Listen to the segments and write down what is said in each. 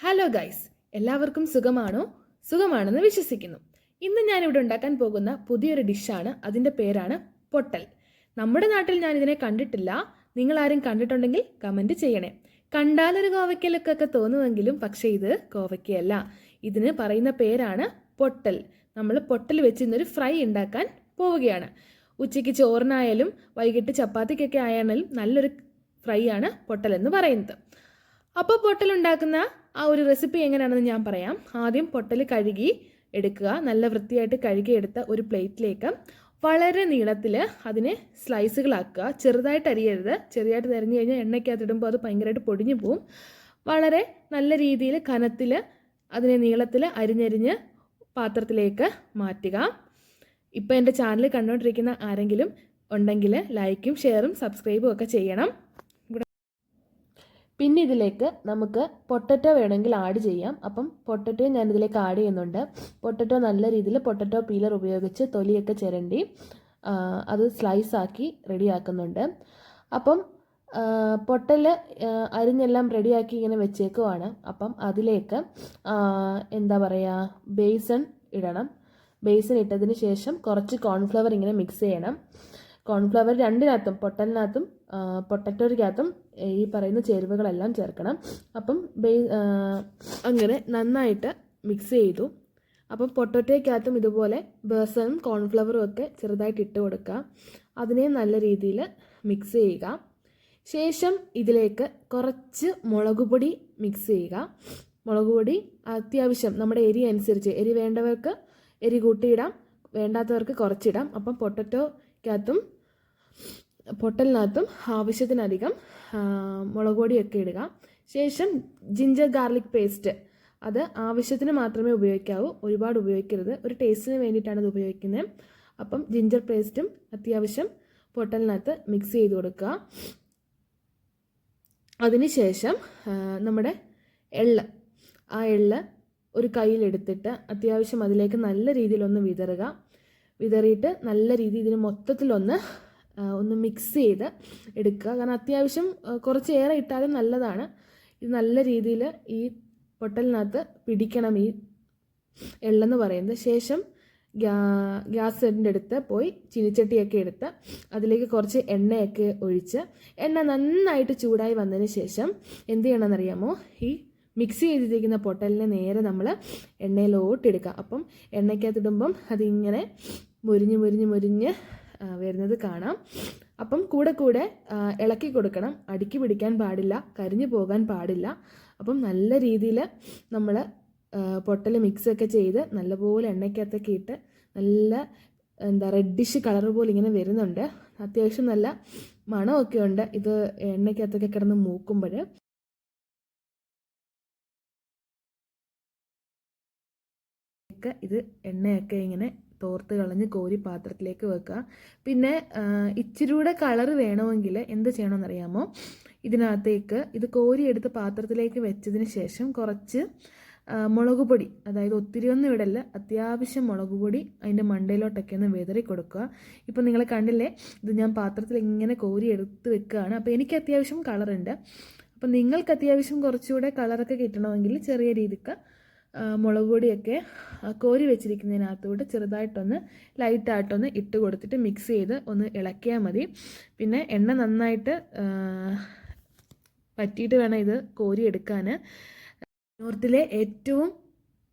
Hello guys എല്ലാവർക്കും സുഖമാണോ? സുഖമാണെന്ന് വിശ്വസിക്കുന്നു. ഇന്ന് ഞാനിവിടെ ഉണ്ടാക്കാൻ പോകുന്ന പുതിയൊരു ഡിഷാണ്. അതിന്റെ പേരാണ് പൊട്ടൽ. നമ്മുടെ നാട്ടിൽ ഞാൻ ഇതിനെ കണ്ടിട്ടില്ല. നിങ്ങൾ ആരും കണ്ടിട്ടുണ്ടെങ്കിൽ കമന്റ് ചെയ്യണേ. കണ്ടാലൊരു കോവയ്ക്കലൊക്കെ തോന്നുമെങ്കിലും പക്ഷേ ഇത് കോവയ്ക്കയല്ല. ഇതിന് പറയുന്ന പേരാണ് പൊട്ടൽ. നമ്മൾ പൊട്ടൽ വെച്ച് ഇന്നൊരു ഫ്രൈ ഉണ്ടാക്കാൻ പോവുകയാണ്. ഉച്ചയ്ക്ക് ചോറിനായാലും വൈകിട്ട് ചപ്പാത്തിക്കൊക്കെ ആയാലും നല്ലൊരു ഫ്രൈ ആണ് പൊട്ടൽ എന്ന് പറയുന്നത്. അപ്പോൾ പൊട്ടൽ ഉണ്ടാക്കുന്ന ആ ഒരു റെസിപ്പി എങ്ങനെയാണെന്ന് ഞാൻ പറയാം. ആദ്യം പൊട്ടൽ കഴുകി എടുക്കുക. നല്ല വൃത്തിയായിട്ട് കഴുകിയെടുത്ത ഒരു പ്ലേറ്റിലേക്ക് വളരെ നീളത്തിൽ അതിനെ സ്ലൈസുകളാക്കുക ചെറുതായിട്ട് അരിയരുത്. ചെറുതായിട്ട് അരിഞ്ഞു കഴിഞ്ഞാൽ എണ്ണയ്ക്കകത്ത് ഇടുമ്പോൾ അത് ഭയങ്കരമായിട്ട് പൊടിഞ്ഞു പോവും. വളരെ നല്ല രീതിയിൽ കനത്തിൽ അതിനെ നീളത്തിൽ അരിഞ്ഞരിഞ്ഞ് പാത്രത്തിലേക്ക് മാറ്റുക. ഇപ്പോൾ എന്റെ ചാനൽ കണ്ടുകൊണ്ടിരിക്കുന്ന ആരെങ്കിലും ഉണ്ടെങ്കിൽ ലൈക്കും ഷെയറും സബ്സ്ക്രൈബും ഒക്കെ ചെയ്യണം. പിന്നെ ഇതിലേക്ക് നമുക്ക് പൊട്ടറ്റോ വേണമെങ്കിൽ ആഡ് ചെയ്യാം. അപ്പം പൊട്ടറ്റോ ഞാൻ ഇതിലേക്ക് ആഡ് ചെയ്യുന്നുണ്ട്. പൊട്ടറ്റോ നല്ല രീതിയിൽ പൊട്ടറ്റോ പീലർ ഉപയോഗിച്ച് തൊലിയൊക്കെ ചിരണ്ടി അത് സ്ലൈസ് ആക്കി റെഡിയാക്കുന്നുണ്ട് അപ്പം പൊട്ടൽ അരിഞ്ഞെല്ലാം റെഡിയാക്കി ഇങ്ങനെ വെച്ചേക്കുവാണ്. അപ്പം അതിലേക്ക് എന്താ പറയുക ബേസൺ ഇടണം. ബേസൺ ഇട്ടതിന് ശേഷം കുറച്ച് കോൺഫ്ലവർ ഇങ്ങനെ മിക്സ് ചെയ്യണം. കോൺഫ്ലവർ രണ്ടിനകത്തും പൊട്ടലിനകത്തും പൊട്ടറ്റോയ്ക്കകത്തും ഈ പറയുന്ന ചേരുവകളെല്ലാം ചേർക്കണം. അപ്പം ബേ അങ്ങനെ നന്നായിട്ട് മിക്സ് ചെയ്തു. അപ്പം പൊട്ടറ്റോയ്ക്കകത്തും ഇതുപോലെ ബേസനും കോൺഫ്ലവറും ഒക്കെ ചെറുതായിട്ട് ഇട്ട് കൊടുക്കുക. അതിനെ നല്ല രീതിയിൽ മിക്സ് ചെയ്യുക. ശേഷം ഇതിലേക്ക് കുറച്ച് മുളക് പൊടി മിക്സ് ചെയ്യുക. മുളക് പൊടി അത്യാവശ്യം നമ്മുടെ എരി അനുസരിച്ച് എരി വേണ്ടവർക്ക് എരി കൂട്ടിയിടാം വേണ്ടാത്തവർക്ക് കുറച്ചിടാം. അപ്പം പൊട്ടറ്റോക്കകത്തും പൊട്ടലിനകത്തും ആവശ്യത്തിനധികം മുളക് പൊടിയൊക്കെ ഇടുക. ശേഷം ജിഞ്ചർ ഗാർലിക് പേസ്റ്റ് അത് ആവശ്യത്തിന് മാത്രമേ ഉപയോഗിക്കാവൂ. ഒരുപാട് ഉപയോഗിക്കരുത്. ഒരു ടേസ്റ്റിന് വേണ്ടിയിട്ടാണ് ഇത് ഉപയോഗിക്കുന്നത്. അപ്പം ജിഞ്ചർ പേസ്റ്റും അത്യാവശ്യം പൊട്ടലിനകത്ത് മിക്സ് ചെയ്ത് കൊടുക്കുക. അതിനുശേഷം നമ്മുടെ എള്ള്. ആ എള്ള് ഒരു കയ്യിലെടുത്തിട്ട് അത്യാവശ്യം അതിലേക്ക് നല്ല രീതിയിലൊന്ന് വിതറുക. വിതറിയിട്ട് നല്ല രീതിയിൽ ഇതിന് മൊത്തത്തിലൊന്ന് ഒന്ന് മിക്സ് ചെയ്ത് എടുക്കുക. കാരണം അത്യാവശ്യം കുറച്ചേറെ ഇട്ടാലും നല്ലതാണ്. ഇത് നല്ല രീതിയിൽ ഈ പൊട്ടലിനകത്ത് പിടിക്കണം ഈ എള്ളെന്ന് പറയുന്നത്. ശേഷം ഗ്യാസ് സിലിന്റെ അടുത്ത് പോയി ചീനിച്ചട്ടിയൊക്കെ എടുത്ത് അതിലേക്ക് കുറച്ച് എണ്ണയൊക്കെ ഒഴിച്ച് എണ്ണ നന്നായിട്ട് ചൂടായി വന്നതിന് ശേഷം എന്ത് ചെയ്യണമെന്നറിയാമോ? ഈ മിക്സ് ചെയ്തിരിക്കുന്ന പൊട്ടലിനെ നേരെ നമ്മൾ എണ്ണയിലോട്ടെടുക്കുക അപ്പം എണ്ണയ്ക്കകത്തിടുമ്പം അതിങ്ങനെ മുരിഞ്ഞ് മുരിഞ്ഞ് മുരിഞ്ഞ് വരുന്നത് കാണാം. അപ്പം കൂടെ കൂടെ ഇളക്കി കൊടുക്കണം. അടുക്കി പിടിക്കാൻ പാടില്ല കരിഞ്ഞു പോകാൻ പാടില്ല. അപ്പം നല്ല രീതിയിൽ നമ്മൾ പൊട്ടൽ മിക്സൊക്കെ ചെയ്ത് നല്ലപോലെ എണ്ണയ്ക്കകത്തൊക്കെ ഇട്ട് നല്ല എന്താ റെഡിഷ് കളർ പോലെ ഇങ്ങനെ വരുന്നുണ്ട്. അത്യാവശ്യം നല്ല മണമൊക്കെ ഉണ്ട്. ഇത് എണ്ണയ്ക്കകത്തൊക്കെ കിടന്ന് മൂക്കുമ്പോൾ ഇത് എണ്ണയൊക്കെ ഇങ്ങനെ തോർത്ത് കളഞ്ഞ് കോരി പാത്രത്തിലേക്ക് വെക്കുക. പിന്നെ ആ, ഇച്ചിരി കൂടെ കളർ വേണമെങ്കിൽ എന്ത് ചെയ്യണമെന്നറിയാമോ? ഇതിനകത്തേക്ക് ഇത് കോരി എടുത്ത് പാത്രത്തിലേക്ക് വെച്ചതിന് ശേഷം കുറച്ച് മുളക് പൊടി അതായത് ഒത്തിരി ഒന്നും ഇടല്ല അത്യാവശ്യം മുളക് പൊടി അതിന്റെ മണ്ടയിലോട്ടൊക്കെ ഒന്ന് വിതറി കൊടുക്കുക. ഇപ്പം നിങ്ങൾ കണ്ടില്ലേ ഇത് ഞാൻ പാത്രത്തിൽ ഇങ്ങനെ കോരി എടുത്ത് വെക്കുകയാണ്. അപ്പോൾ എനിക്ക് അത്യാവശ്യം കളറുണ്ട്. അപ്പം നിങ്ങൾക്ക് അത്യാവശ്യം കുറച്ചുകൂടെ കളറൊക്കെ കിട്ടണമെങ്കിൽ ചെറിയ രീതിക്ക് മുളക് പൊടിയൊക്കെ കോരി വെച്ചിരിക്കുന്നതിനകത്തോട്ട് ചെറുതായിട്ടൊന്ന് ലൈറ്റായിട്ടൊന്ന് ഇട്ട് കൊടുത്തിട്ട് മിക്സ് ചെയ്ത് ഒന്ന് ഇളക്കിയാൽ മതി. പിന്നെ എണ്ണ നന്നായിട്ട് പറ്റിയിട്ട് വേണം ഇത് കോരി എടുക്കാൻ നോർത്തിലെ ഏറ്റവും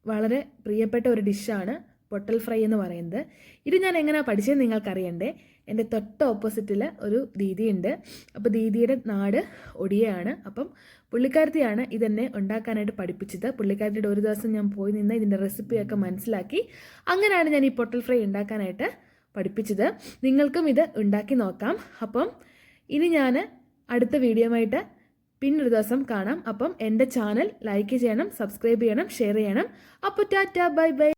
വളരെ പ്രിയപ്പെട്ട ഒരു ഡിഷാണ് പൊട്ടൽ ഫ്രൈ എന്ന് പറയുന്നത്. ഇത് ഞാൻ എങ്ങനെയാണ് പഠിച്ചത് നിങ്ങൾക്കറിയണ്ടേ? എന്റെ തൊട്ട് ഓപ്പോസിറ്റിൽ ഒരു ദീദിയുണ്ട്. അപ്പോൾ ദീദിയുടെ നാട് ഒടിയയാണ്. അപ്പം പുള്ളിക്കാരത്തിയാണ് ഇതെന്നെ ഉണ്ടാക്കാനായിട്ട് പഠിപ്പിച്ചത്. പുള്ളിക്കാരത്തിയുടെ ഒരു ദിവസം ഞാൻ പോയി നിന്ന് ഇതിന്റെ റെസിപ്പിയൊക്കെ മനസ്സിലാക്കി അങ്ങനെയാണ് ഞാൻ ഈ പൊട്ടൽ ഫ്രൈ ഉണ്ടാക്കാനായിട്ട് പഠിപ്പിച്ചത്. നിങ്ങൾക്കും ഇത് ഉണ്ടാക്കി നോക്കാം. അപ്പം ഇനി ഞാൻ അടുത്ത വീഡിയോയുമായിട്ട് പിന്നൊരു ദിവസം കാണാം. അപ്പം എന്റെ ചാനൽ ലൈക്ക് ചെയ്യണം സബ്സ്ക്രൈബ് ചെയ്യണം ഷെയർ ചെയ്യണം. അപ്പോൾ ടാറ്റ ബൈ ബൈ.